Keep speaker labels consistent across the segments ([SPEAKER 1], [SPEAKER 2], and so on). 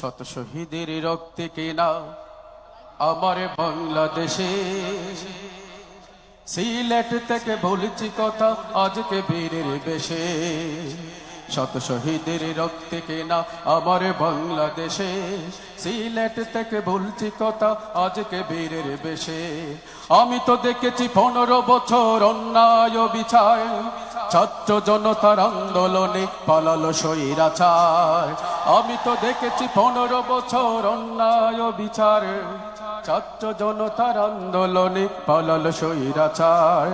[SPEAKER 1] শত শহীদের রক্তে কেনা আমার বাংলাদেশে। সিলেট থেকে বলছি কথা, আজকে বীরের বেশে। শত শহীদের রক্তে কেনা আমার বাংলাদেশে। সিলেট থেকে বলছি কথা, আজকে বীরের বেশে। আমি তো দেখেছি পনেরো বছর অন্যায় বিচার। ছাত্র জনতার আন্দোলনে পালালো সৈরাচার আমি তো দেখেছি পনেরো বছর অন্যায় বিচার। ছাত্র জনতার আন্দোলনে পালালো সৈরাচার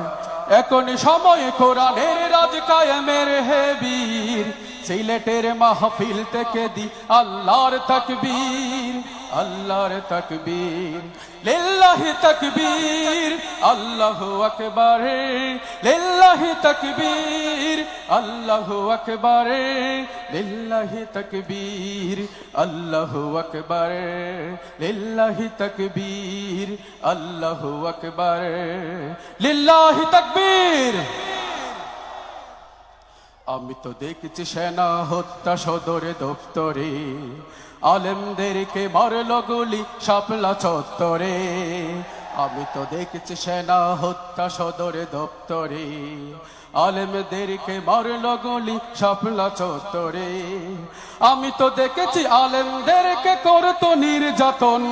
[SPEAKER 1] এখনই সময় কোরআনের রাজ কায়েমের হে বীর। সিলেটের মাহফিল থেকে দি আল্লাহর তাকবীর। আল্লাহর তাকবীর, লিল্লাহি তাকবীর, আল্লাহু আকবার, লিল্লাহি তাকবীর, আল্লাহু আকবার, লিল্লাহি তাকবীর, আল্লাহু আকবার, লিল্লাহি তাকবীর, আল্লাহু আকবার, লিল্লাহি তাকবীর। আমি তো দেখছি সেনা হত্যা সদরে দপ্তরে। আলেমদেরকে মারল গুলি সাপলা চত্বরে। আমি তো দেখছি সেনা হত্যা সদরে দপ্তরে। আলেমদেরকে মারল গুলি, শাপলা চত্বরে। আমি তো দেখেছি আলেমদেরকে করতো নির্যাতন।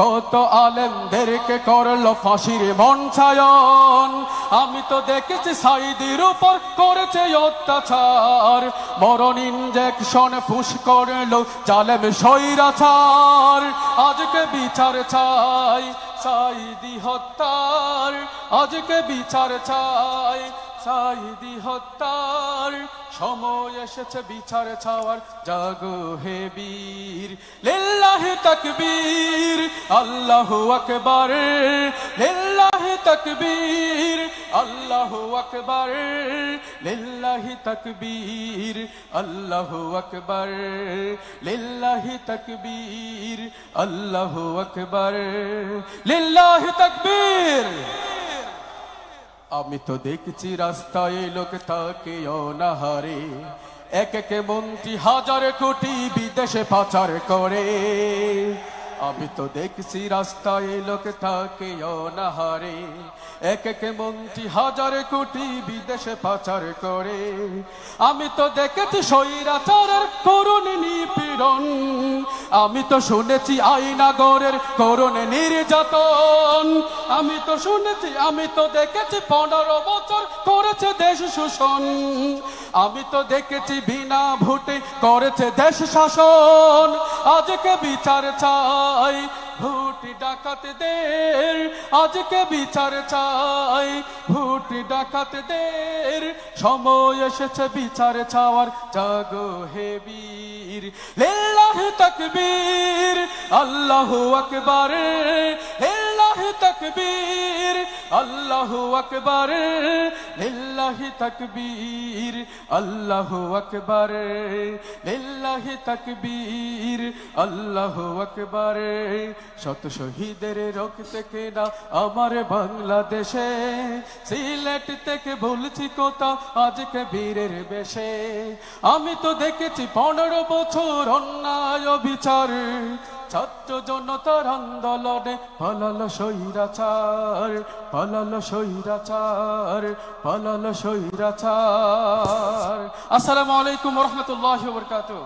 [SPEAKER 1] কত আলেমদেরকে করল ফাঁসির মঞ্চায়ন আমি তো দেখেছি সাইদির উপর করেছে অত্যাচার। মরণ ইঞ্জেকশন ফুস করল জালেম সৈরাচার আজকে বিচার চাই সাইদি হত্যার আজকে বিচার চাই সাইদি হত্যার সময় এসেছে বিচার ছাওয়ার জাগো হে বীর, লিল্লাহি তাকবীর, আল্লাহু আকবার। লিল্লাহি তাকবীর, আল্লাহু আকবার। লিল্লাহি তাকবীর, আল্লাহু আকবার। লিল্লাহি তাকবীর, আল্লাহু আকবার। লিল্লাহি তাকবীর। আমি তো দেখছি রাস্তায় লোক তাকে অনাহারে এক একে মন্ত্রী হাজার কোটি বিদেশে পাচার করে। আমি তো দেখছি রাস্তায় লোক তাকে অনাহারে এক এক মন্ত্রী হাজার কোটি বিদেশে পাচার করে। আমি তো দেখেছি স্বৈরাচারের করুণ নিপীড়ন। আমি তো শুনেছি আইনাগরের করুণ নির্যাতন। আমি তো শুনেছি, আমি তো দেখেছি পনেরো বছর করেছে দেশ শোষণ। আমি তো দেখেছি বিনা ভোটে করেছে দেশ শাসন। আজকে বিচার চাই ভোট ডাকাতদের। আজকে বিচার চাই ভোট ডাকাতদের। সময় এসেছে বিচার চাওয়ার, জাগো হে বীর। লিল্লাহ তাকবীর, আল্লাহু আকবার। তাকবীর, আল্লাহু আকবার, লিল্লাহি তাকবীর, আল্লাহু আকবার, লিল্লাহি তাকবীর, আল্লাহু আকবার। শত শহীদের রক্ত কেনা আমার বাংলাদেশে, সিলেট থেকে বলছি কোথা আজকে বীরের বেশে। আমি তো দেখেছি পনেরো বছর অন্যায় বিচার ছাত্র জনতার আন্দোলনে পালালো সৈরাচার পালাল সৈরাচার পালাল সৈরাচার আসসালামু আলাইকুম রহমতুল্লাহ বরকাতুহ।